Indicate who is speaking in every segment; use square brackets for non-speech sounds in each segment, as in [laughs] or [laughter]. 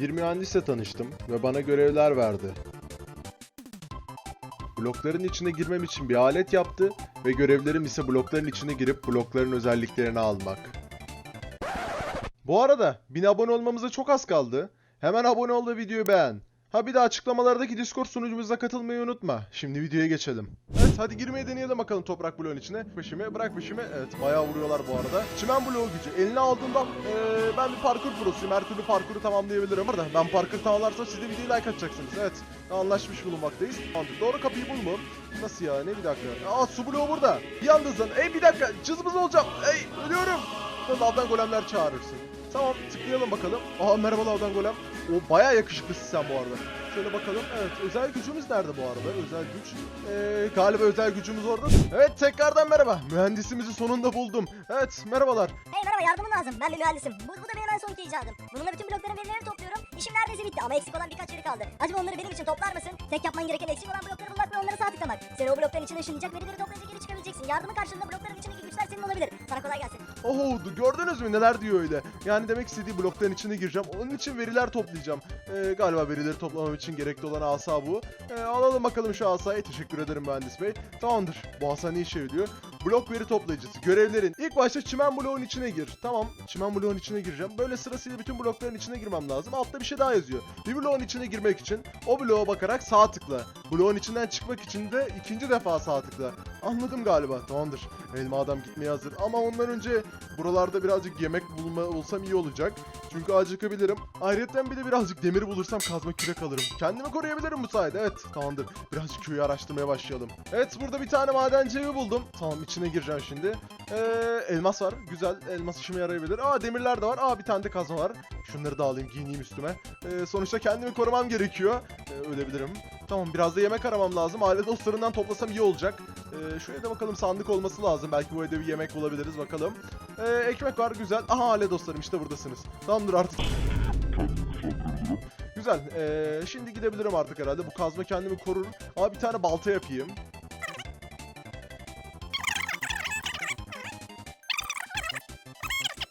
Speaker 1: Bir mühendisle tanıştım ve bana görevler verdi. Blokların içine girmem için bir alet yaptı ve görevlerim ise blokların içine girip blokların özelliklerini almak. Bu arada 1000 abone olmamıza çok az kaldı. Hemen abone ol ve videoyu beğen. Ha bir de açıklamalardaki Discord sunucumuza katılmayı unutma. Şimdi videoya geçelim. Evet hadi girmeyi deneyelim bakalım toprak bloğun içine. Peşime bırak peşime. Evet bayağı vuruyorlar bu arada. Çimen bloğu gücü. Eline aldığında eee, ben bir parkur prosuyum. Her türlü parkuru tamamlayabilirim. Orada ben parkur tamamlarsam siz de videoyu like atacaksınız. Evet anlaşmış bulunmaktayız. Doğru kapıyı bul mu? Nasıl ya? Ne bir dakika. Aa su bloğu burada. Hızlan. Ey bir dakika. Cızbız olacağım. Ey ölüyorum. Lavdan golemler çağırırsın. Tamam tıklayalım bakalım. Aha merhaba lavdan golem. O bayağı yakışıklısın sen bu arada. Şöyle bakalım. Evet özel gücümüz nerede bu arada? Özel güç. Ee, galiba özel gücümüz orada. Evet tekrardan merhaba. Mühendisimizi sonunda buldum. Evet merhabalar.
Speaker 2: Hey merhaba yardımın lazım. Ben bir mühendisim. Bu, bu da benim en sonki icadım. Bununla bütün blokların verilerini topluyorum. İşim neredeyse bitti ama eksik olan birkaç veri kaldı. Acaba onları benim için toplar mısın? Tek yapman gereken eksik olan blokları bulmak ve onları sağ tıklamak. O blokların içine ışınlayacak verileri toplayacak geri çıkabileceksin. Yardımın karşılığında blokların içindeki güçler senin olabilir. Sana kolay gelsin.
Speaker 1: Oho gördünüz mü neler diyor öyle. Yani demek istediği blokların içine gireceğim. Onun için veriler toplayacağım. Ee, galiba verileri toplamam için gerekli olan asa bu. Ee, alalım bakalım şu asayı. Teşekkür ederim mühendis bey. Tamamdır. Bu asa ne işe yarıyor? Blok veri toplayıcısı. Görevlerin. İlk başta çimen bloğun içine gir. Tamam. Çimen bloğun içine gireceğim. Böyle sırasıyla bütün blokların içine girmem lazım. Altta bir şey daha yazıyor. Bir bloğun içine girmek için o bloğa bakarak sağ tıkla. Bloğun içinden çıkmak için de ikinci defa sağ tıkla. Anladım galiba. Tamamdır. Elma adam gitmeye hazır. Ama ondan önce buralarda birazcık yemek bulma olsam iyi olacak. Çünkü acıkabilirim. Ayrıca bir de birazcık demir bulursam kazma kürek alırım. Kendimi koruyabilirim bu sayede. Evet tamamdır. Birazcık köyü araştırmaya başlayalım. Evet burada bir tane madenci evi buldum. Tamam içine gireceğim şimdi. Ee, elmas var. Güzel. Elmas işime yarayabilir. Aa demirler de var. Aa bir tane de kazma var. Şunları da alayım giyineyim üstüme. Ee, sonuçta kendimi korumam gerekiyor. Ee, ölebilirim. Tamam biraz da yemek aramam lazım. Aile dostlarından toplasam iyi olacak. Ee, şuraya da bakalım sandık olması lazım. Belki bu evde bir yemek bulabiliriz bakalım. Ee, ekmek var güzel. Aha aile dostlarım işte buradasınız. Tamamdır artık. Güzel. Ee, şimdi gidebilirim artık herhalde. Bu kazma kendimi korur. Ama bir tane balta yapayım.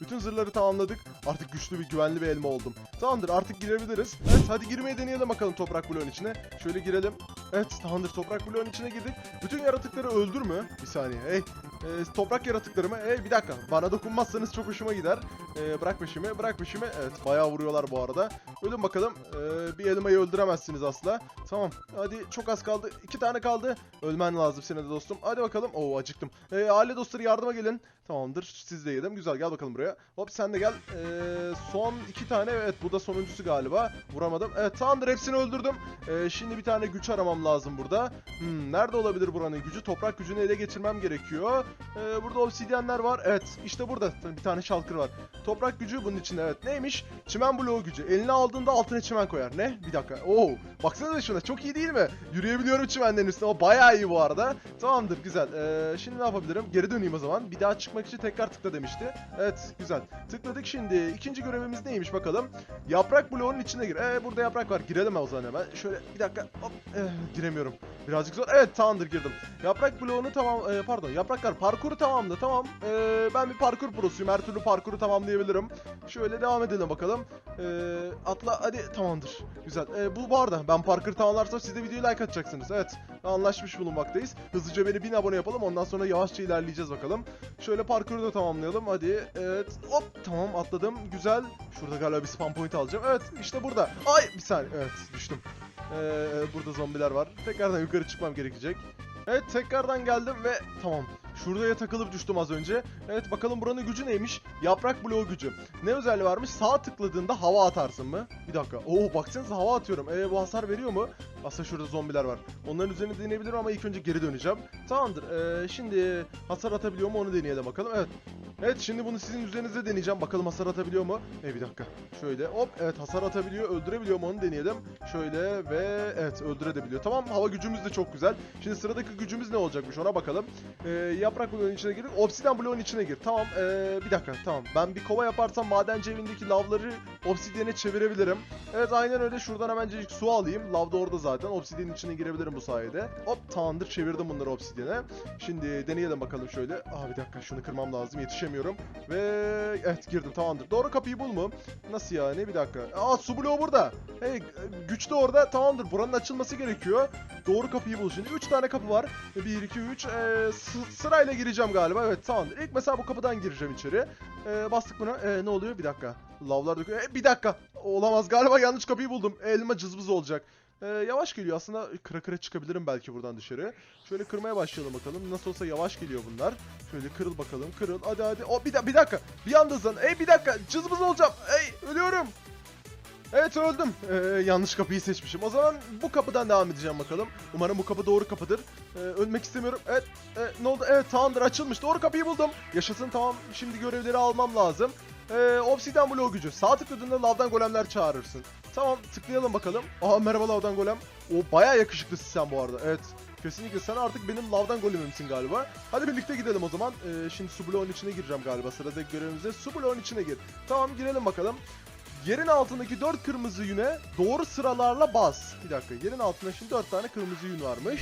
Speaker 1: Bütün zırhları tamamladık. Artık güçlü bir güvenli bir elma oldum. Tamamdır artık girebiliriz. Evet hadi girmeyi deneyelim bakalım toprak bloğun içine. Şöyle girelim. Evet tamamdır toprak bloğun içine girdik. Bütün yaratıkları öldürme. Bir saniye. Hey. Ee, toprak yaratıklarımı. Hey bir dakika. Bana dokunmazsanız çok hoşuma gider. Ee, bırak peşimi. Bırak peşimi. Evet bayağı vuruyorlar bu arada. Ölün bakalım. Ee, bir elmayı öldüremezsiniz asla. Tamam. Hadi çok az kaldı. İki tane kaldı. Ölmen lazım senin de dostum. Hadi bakalım. Oo acıktım. Ee, aile dostları yardıma gelin. Tamamdır. Siz de yedim. Güzel gel bakalım buraya. Hop sen de gel. Ee, son iki tane. Evet bu da sonuncusu galiba. Vuramadım. Evet tamamdır hepsini öldürdüm. Ee, şimdi bir tane güç aramam lazım burada. Hmm, nerede olabilir buranın gücü? Toprak gücünü ele geçirmem gerekiyor. Ee, burada obsidyenler var. Evet işte burada bir tane şalkır var. Toprak gücü bunun içinde evet. Neymiş? Çimen bloğu gücü. Eline aldığında altına çimen koyar. Ne? Bir dakika. Oo, baksanıza şuna. Çok iyi değil mi? Yürüyebiliyorum çimenlerin üstüne. O bayağı iyi bu arada. Tamamdır güzel. Ee, şimdi ne yapabilirim? Geri döneyim o zaman. Bir daha çıkmak için tekrar tıkla demişti. Evet güzel. Tıkladık şimdi. İkinci görevimiz neymiş bakalım. Yaprak bloğunun içine gir. Ee, burada yaprak var. Girelim o zaman hemen. Şöyle bir dakika. Hop. Eh, giremiyorum. Birazcık zor. Evet tamamdır girdim. Yaprak bloğunu tamam. e, pardon. Yapraklar parkuru tamamdı. Tamam. Ee, ben bir parkur prosuyum. Her türlü parkuru tamamlayabilirim. Şöyle devam edelim bakalım. Ee, atla hadi tamamdır. Güzel. Ee, bu bu arada ben parkur tamamlarsam siz de videoyu like atacaksınız. Evet. Anlaşmış bulunmaktayız. Hızlıca beni 1000 abone yapalım. Ondan sonra yavaşça ilerleyeceğiz bakalım. Şöyle parkuru da tamamlayalım. Hadi. Evet. Hop. Tamam atladım. Güzel. Şurada galiba bir spam point alacağım. Evet. işte burada. Ay bir saniye. Evet. Düştüm. Ee, burada zombiler var. Tekrardan yukarı çıkmam gerekecek. Evet tekrardan geldim ve tamam. Şuraya takılıp düştüm az önce. Evet bakalım buranın gücü neymiş? Yaprak bloğu gücü. Ne özelliği varmış? Sağ tıkladığında hava atarsın mı? Bir dakika. Oo baksanıza hava atıyorum. Ee bu hasar veriyor mu? Aslında şurada zombiler var. Onların üzerine deneyebilirim ama ilk önce geri döneceğim. Tamamdır. Ee, şimdi hasar atabiliyor mu onu deneyelim bakalım. Evet. Evet şimdi bunu sizin üzerinize deneyeceğim. Bakalım hasar atabiliyor mu? E bir dakika. Şöyle hop evet hasar atabiliyor. Öldürebiliyor mu onu deneyelim. Şöyle ve evet öldürebiliyor. Tamam hava gücümüz de çok güzel. Şimdi sıradaki gücümüz ne olacakmış ona bakalım. Ee, yaprak bloğun içine gir. Obsidian bloğun içine gir. Tamam ee, bir dakika tamam. Ben bir kova yaparsam madenci evindeki lavları obsidiyene çevirebilirim. Evet aynen öyle. Şuradan hemencecik su alayım. Lav da orada zaten. Obsidiyenin içine girebilirim bu sayede. Hop tamamdır çevirdim bunları obsidiyene. Şimdi deneyelim bakalım şöyle. Aa bir dakika şunu kırmam lazım. Yetişemiyorum. Ve evet girdim tamamdır. Doğru kapıyı bul mu? Nasıl yani? Bir dakika. Aa su bloğu burada. Hey güç de orada. Tamamdır. Buranın açılması gerekiyor. Doğru kapıyı bul şimdi. 3 tane kapı var. 1, 2, 3. Ee, sı- sırayla gireceğim galiba. Evet tamamdır. İlk mesela bu kapıdan gireceğim içeri. Ee, bastık buna. Ee, ne oluyor? Bir dakika. Lavlar döküyor. Ee, bir dakika. Olamaz. Galiba yanlış kapıyı buldum. Elma cızbız olacak. Ee, yavaş geliyor. Aslında kıra kıra çıkabilirim belki buradan dışarı. Şöyle kırmaya başlayalım bakalım. Nasıl olsa yavaş geliyor bunlar. Şöyle kırıl bakalım. Kırıl. Hadi hadi. O bir, da- bir dakika. Bir anda hızlan. Ey bir dakika. Cızbız olacağım. Ey ölüyorum. Evet öldüm. Ee, yanlış kapıyı seçmişim. O zaman bu kapıdan devam edeceğim bakalım. Umarım bu kapı doğru kapıdır. Ee, ölmek istemiyorum. Evet. e, ne oldu? Evet tamamdır açılmış. Doğru kapıyı buldum. Yaşasın tamam. Şimdi görevleri almam lazım. Ee, obsidian bloğu gücü. Sağ tıkladığında lavdan golemler çağırırsın. Tamam tıklayalım bakalım. Aha merhaba lavdan golem. O baya yakışıklısın sen bu arada. Evet. Kesinlikle sen artık benim lavdan golemimsin galiba. Hadi birlikte gidelim o zaman. Ee, şimdi su bloğun içine gireceğim galiba. Sıradaki görevimize su bloğun içine gir. Tamam girelim bakalım. Yerin altındaki 4 kırmızı yüne doğru sıralarla bas. Bir dakika. Yerin altında şimdi 4 tane kırmızı yün varmış.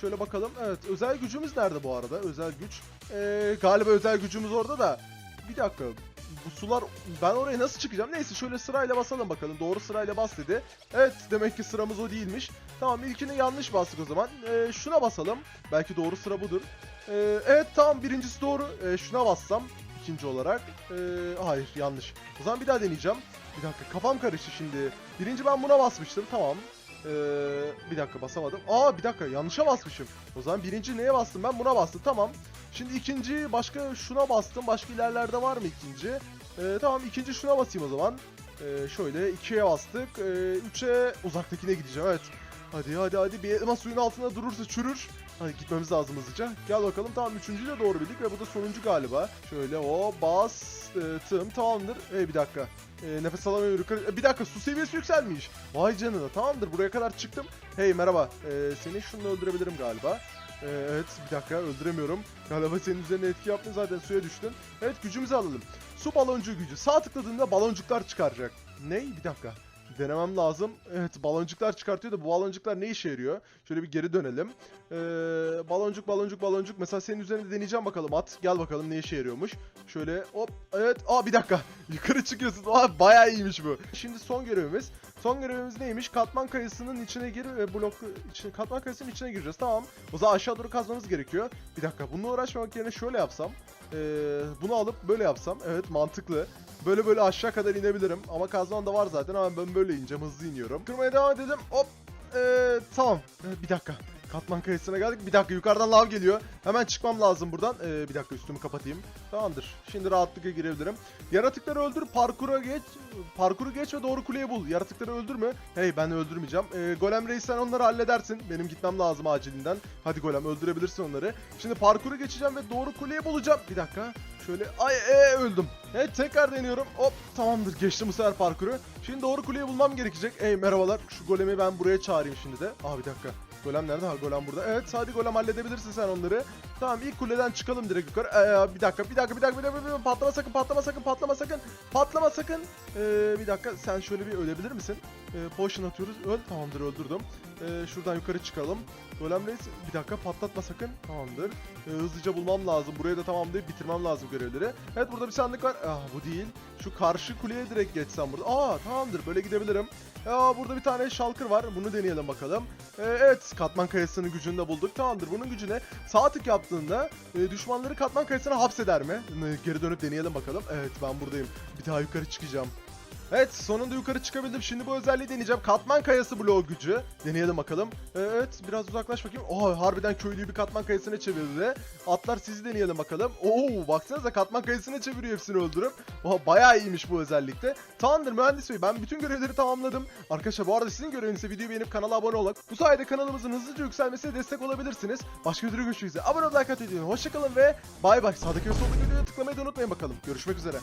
Speaker 1: Şöyle bakalım. Evet özel gücümüz nerede bu arada? Özel güç. Ee, galiba özel gücümüz orada da. Bir dakika. Bu sular ben oraya nasıl çıkacağım? Neyse şöyle sırayla basalım bakalım. Doğru sırayla bas dedi. Evet demek ki sıramız o değilmiş. Tamam ilkini yanlış bastık o zaman. Ee, şuna basalım. Belki doğru sıra budur. Ee, evet tamam birincisi doğru. Ee, şuna bassam ikinci olarak. Ee, hayır yanlış. O zaman bir daha deneyeceğim. Bir dakika kafam karıştı şimdi. Birinci ben buna basmıştım tamam. Ee, bir dakika basamadım. Aa bir dakika yanlışa basmışım. O zaman birinci neye bastım ben buna bastım tamam. Şimdi ikinci başka şuna bastım. Başka ilerlerde var mı ikinci? Ee, tamam ikinci şuna basayım o zaman. Ee, şöyle ikiye bastık. Ee, üçe uzaktakine gideceğim evet. Hadi hadi hadi bir elma suyun altında durursa çürür. Hadi gitmemiz lazım hızlıca. Gel bakalım tamam üçüncüyü de doğru bildik ve bu da sonuncu galiba. Şöyle o bastım tamamdır. Ee, bir dakika. Ee, nefes alamıyorum. Ee, bir dakika su seviyesi yükselmiş. Vay canına tamamdır buraya kadar çıktım. Hey merhaba. Ee, seni şununla öldürebilirim galiba. Ee, evet bir dakika öldüremiyorum. Galiba senin üzerine etki yaptın zaten suya düştün. Evet gücümüzü alalım. Su baloncuğu gücü. Sağ tıkladığında baloncuklar çıkaracak. Ne? Bir dakika. Denemem lazım. Evet baloncuklar çıkartıyor da bu baloncuklar ne işe yarıyor? Şöyle bir geri dönelim. Ee, baloncuk baloncuk baloncuk. Mesela senin üzerinde deneyeceğim bakalım at. Gel bakalım ne işe yarıyormuş. Şöyle hop evet. Aa bir dakika. [laughs] Yukarı çıkıyorsun. Aa bayağı iyiymiş bu. Şimdi son görevimiz. Son görevimiz neymiş? Katman kayısının içine gir ve blok içine, katman kayısının içine gireceğiz. Tamam. O zaman aşağı doğru kazmamız gerekiyor. Bir dakika. Bununla uğraşmamak yerine şöyle yapsam. Ee, bunu alıp böyle yapsam. Evet mantıklı. Böyle böyle aşağı kadar inebilirim. Ama kazmam da var zaten ama ben böyle ineceğim. Hızlı iniyorum. Kırmaya devam edelim. Hop. Ee, tamam. Ee, bir dakika. Katman kayısına geldik. Bir dakika yukarıdan lav geliyor. Hemen çıkmam lazım buradan. Ee, bir dakika üstümü kapatayım. Tamamdır. Şimdi rahatlıkla girebilirim. Yaratıkları öldür, parkura geç. Parkuru geç ve doğru kuleyi bul. Yaratıkları öldürme. Hey ben öldürmeyeceğim. Ee, Golem Reis sen onları halledersin. Benim gitmem lazım acilinden. Hadi Golem öldürebilirsin onları. Şimdi parkuru geçeceğim ve doğru kuleyi bulacağım. Bir dakika. Şöyle ay e, öldüm. Evet tekrar deniyorum. Hop tamamdır geçtim bu sefer parkuru. Şimdi doğru kuleyi bulmam gerekecek. Ey merhabalar. Şu golemi ben buraya çağırayım şimdi de. Aa bir dakika. Golem nerede? Ha golem burada. Evet hadi golem halledebilirsin sen onları. Tamam ilk kuleden çıkalım direkt yukarı. Ee, bir dakika bir dakika bir dakika bir dakika, bir dakika. patlama sakın patlama sakın patlama sakın patlama sakın. Ee, bir dakika sen şöyle bir ölebilir misin? Ee, potion atıyoruz. Öl tamamdır öldürdüm. Ee, şuradan yukarı çıkalım. Golem reis bir dakika patlatma sakın. Tamamdır. Ee, hızlıca bulmam lazım. Buraya da tamamlayıp bitirmem lazım görevleri. Evet burada bir sandık var. Ah bu değil. Şu karşı kuleye direkt geçsem burada. Aa tamamdır böyle gidebilirim. Ya burada bir tane şalkır var. Bunu deneyelim bakalım. Ee, evet katman kayasının gücünü de bulduk. Tamamdır. Bunun gücüne sağ tık yaptığında e, düşmanları katman kayasına hapseder mi? Ee, Geri dönüp deneyelim bakalım. Evet ben buradayım. Bir daha yukarı çıkacağım. Evet sonunda yukarı çıkabildim. Şimdi bu özelliği deneyeceğim. Katman kayası bloğu gücü. Deneyelim bakalım. Ee, Evet biraz uzaklaş bakayım. Oha harbiden köylüyü bir katman kayasına çevirdi. Atlar sizi deneyelim bakalım. Oo baksanıza katman kayasına çeviriyor hepsini öldürüp. Oha bayağı iyiymiş bu özellikte. Tamamdır mühendis bey ben bütün görevleri tamamladım. Arkadaşlar bu arada sizin göreviniz videoyu beğenip kanala abone olmak. Bu sayede kanalımızın hızlıca yükselmesine destek olabilirsiniz. Başka videoda görüşmek üzere. Abone olmayı, like atmayı. Hoşçakalın ve bay bay. Sağdaki ve soldaki videoya tıklamayı da unutmayın bakalım. Görüşmek üzere.